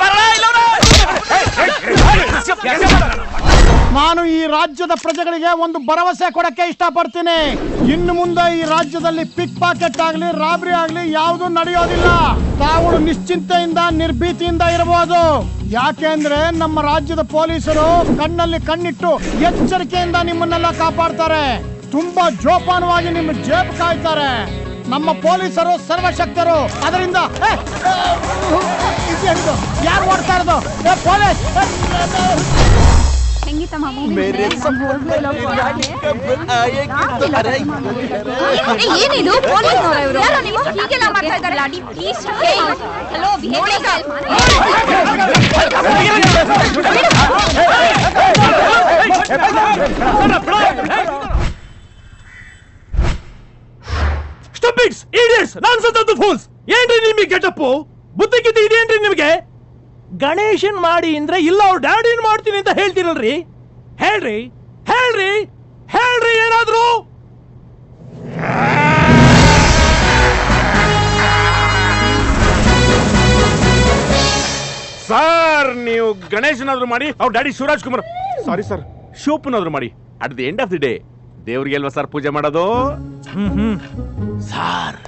பரவாயில்ல ನಾನು ಈ ರಾಜ್ಯದ ಪ್ರಜೆಗಳಿಗೆ ಒಂದು ಭರವಸೆ ಕೊಡಕ್ಕೆ ಇಷ್ಟಪಡ್ತೀನಿ ಇನ್ನು ಮುಂದೆ ಈ ರಾಜ್ಯದಲ್ಲಿ ಪಿಕ್ ಪಾಕೆಟ್ ಆಗಲಿ ರಾಬರಿ ಆಗಲಿ ಯಾವುದು ನಡೆಯೋದಿಲ್ಲ ತಾವು ನಿಶ್ಚಿಂತೆಯಿಂದ ನಿರ್ಭೀತಿಯಿಂದ ಇರಬಹುದು ಯಾಕೆಂದ್ರೆ ನಮ್ಮ ರಾಜ್ಯದ ಪೊಲೀಸರು ಕಣ್ಣಲ್ಲಿ ಕಣ್ಣಿಟ್ಟು ಎಚ್ಚರಿಕೆಯಿಂದ ನಿಮ್ಮನ್ನೆಲ್ಲ ಕಾಪಾಡ್ತಾರೆ ತುಂಬಾ ಜೋಪಾನವಾಗಿ ನಿಮ್ಮ ಜೇಬ್ ಕಾಯ್ತಾರೆ ನಮ್ಮ ಪೊಲೀಸರು ಸರ್ವಶಕ್ತರು ಅದರಿಂದ ಏ, ಏ, ಇದೇನಿದು? ಯಾರು ಓಡ್ತಾ ಇರೋದು ಏ, ಪೊಲೀಸ್ ಏ, ಏ, ಏ. ಹೆಂಗಿತ್ತಮ್ಮ movie? ಏ, ಏನಿದು ಪೊಲೀಸ್ನವರ ಇವರು ಯಾರೋ ನೀವು ಹೀಗೆಲ್ಲ ಮಾಡ್ತಾ ಇದ್ದಾರೆ hello stupids idiots nonsense of the fools ಏನ್ರಿ ನಿಮಗೆ ಗೆಟಪ್ ಬುದ್ಧಿ ಗಿದ್ದಿ ಇದೆಯೇನ್ರಿ ನಿಮಗೆ ಗಣೇಶನ್ ಮಾಡಿ ಅಂದ್ರೆ ಇಲ್ಲ ಅವ್ರ ಡ್ಯಾಡಿನ್ ಮಾಡ್ತೀನಿ ಅಂತ ಹೇಳ್ತಿರಲ್ರಿ? ಹೇಳ್ರಿ ಹೇಳ್ರಿ ಹೇಳ್ರಿ ಏನಾದ್ರು? ಸರ್ ನೀವು ಗಣೇಶನಾದ್ರು ಮಾಡಿ ಅವ್ರ daddy Shivaraj Kumar sorry sir ಶಿವಪ್ಪನಾದ್ರು ಮಾಡಿ. At the end of the day ದೇವ್ರಿಗೆ ಅಲ್ವಾ ಸರ್ ಪೂಜೆ ಮಾಡೋದು? ಸರ್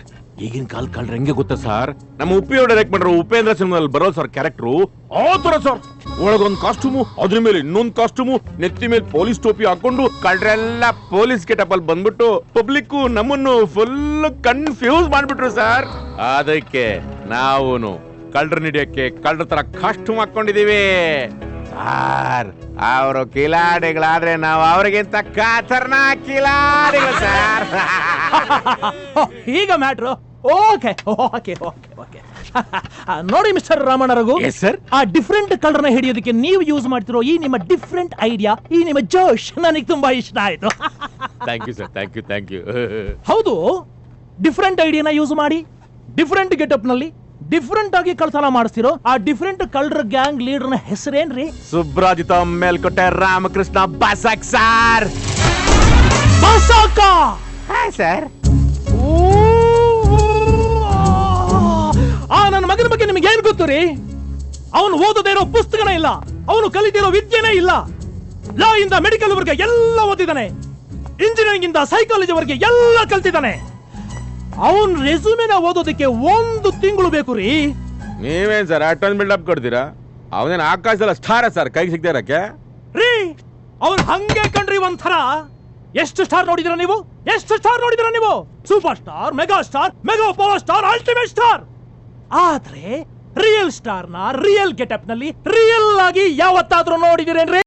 ಈಗಿನ ಕಾಲ ಕಳ್ರ ಹೆಂಗೆ ಗೊತ್ತಾ ಸರ್? ನಮ್ಮ ಉಪ್ಪಿ ಡೈರೆಕ್ಟ್ ಮಾಡ್ರು. ಉಪೇಂದ್ರ ಸಿನಿಮಾದಲ್ಲಿ ಬರೋ ಸರ್ ಕ್ಯಾರೆಕ್ಟ್ರು ಆ ತರ ಸರ್. ಒಳಗೊಂದು ಕಾಸ್ಟ್ಯೂಮು ಅದ್ರ ಮೇಲೆ ಇನ್ನೊಂದು ಕಾಸ್ಟ್ಯೂಮು ನೆತ್ತಿ ಮೇಲೆ ಪೊಲೀಸ್ ಟೋಪಿ ಹಾಕೊಂಡು ಕಳ್ರೆಲ್ಲ ಪೊಲೀಸ್ ಗೆಟಪ್ ಅಲ್ಲಿ ಬಂದ್ಬಿಟ್ಟು ಪಬ್ಲಿಕ್ ನಮ್ಮನ್ನು ಫುಲ್ ಕನ್ಫ್ಯೂಸ್ ಮಾಡ್ಬಿಟ್ರು ಸರ್. ಅದಕ್ಕೆ ನಾವುನು ಕಳ್ರ ಹಿಡಿಯಕ್ಕೆ ಕಳ್ರ ತರ ಕಾಸ್ಟ್ಯೂಮ್ ಹಾಕೊಂಡಿದೀವಿ ಸರ್, ಅವರು ಕಿಲಾಡಿಗಳಾದ್ರೆ ನಾವು ಅವ್ರಿಗಿಂತ ಕಾತರ್ನ ಕಿಲಾಡಿಗಳು ಸರ್. ಈಗ matter? Okay okay okay okay. ನೋಡಿ ಮಿಸ್ಟರ್ ರಾಮಣ್ಣ ರಘು ಸರ್. ಆ ಡಿಫ್ರೆಂಟ್ನ ಹಿಡಿಯೋದಕ್ಕೆ ನೀವು ಯೂಸ್ ಮಾಡ್ತಿರೋ ಈ ನಿಮ್ಮ ಡಿಫ್ರೆಂಟ್ ಐಡಿಯಾ ಈ ನಿಮ್ಮ ಜೋಶ್ ನನಗೆ ತುಂಬಾ ಇಷ್ಟ ಆಯ್ತು. Thank you sir thank you thank you ಹೌದು ಡಿಫ್ರೆಂಟ್ ಐಡಿಯಾನ ಯೂಸ್ ಮಾಡಿ ಡಿಫ್ರೆಂಟ್ ಗೆಟಪ್ನಲ್ಲಿ ಡಿಫ್ರೆಂಟ್ ಆಗಿ ಕಳ್ತನ ಮಾಡಿಸ್ತಿರೋ ಆ ಡಿಫ್ರೆಂಟ್ ಕಲರ್ ಗ್ಯಾಂಗ್ ಲೀಡರ್ನ ಹೆಸರೇನ್ರಿ? ಸುಬ್ರಾಜಿತ ಮೇಲ್ಕೋಟೆ ರಾಮಕೃಷ್ಣ ಬಸಕ್ ಸರ್ ಬಸಾಕ! ಸರ್ ಆ ನನ್ನ ಮಗನ ಬಗ್ಗೆ ನಿಮ್ಗೆ ಏನ್ ಗೊತ್ತು ರೀ ಅವನು ಓದದೇ ಇರೋ ಪುಸ್ತಕನೇ ಇಲ್ಲ ಅವನು ಕಲಿತಿರೋ ವಿದ್ಯೆನೇ ಇಲ್ಲ ಲಾ ಇಂದ ಮೆಡಿಕಲ್ ವರ್ಗ ಎಲ್ಲ ಓದಿದಾನೆ ಇಂಜಿನಿಯರಿಂಗ್ ಇಂದ ಸೈಕಾಲಜಿ ವರ್ಗ ಎಲ್ಲ ಕಲ್ತಿದ್ದಾನೆ ಅವನ್ ರೆಸ್ಯೂಮೆನ ಓದೋದಕ್ಕೆ ಒಂದು ತಿಂಗಳು ಬೇಕು ರೀ ನೀವೇನ್ ಸರ್ ಅಟನ್ ಬಿಲ್ಡ್ ಅಪ್ ಕೊಡ್ತೀರಾ ಅವನೇನ್ ಆಕಾಶದಲ್ಲ ಸ್ಟಾರ ಸರ್ ಕೈಗೆ ಸಿಗ್ತಾ ಇರಕ್ಕೆ ರೀ ಅವ್ರು ಹಂಗೆ ಕಂಡ್ರಿ ಒಂಥರ ಎಷ್ಟು ಸ್ಟಾರ್ ನೋಡಿದಿರ ನೀವು? ಎಷ್ಟು ಸ್ಟಾರ್ ನೋಡಿದಿರ ನೀವು? Super star mega star mega power star ultimate star ಆದ್ರೆ ರಿಯಲ್ ಸ್ಟಾರ್ನ ರಿಯಲ್ ಗೆಟಪ್ನಲ್ಲಿ ರಿಯಲ್ ಆಗಿ ಯಾವತ್ತಾದ್ರೂ ನೋಡಿದಿರೇನ್ರಿ?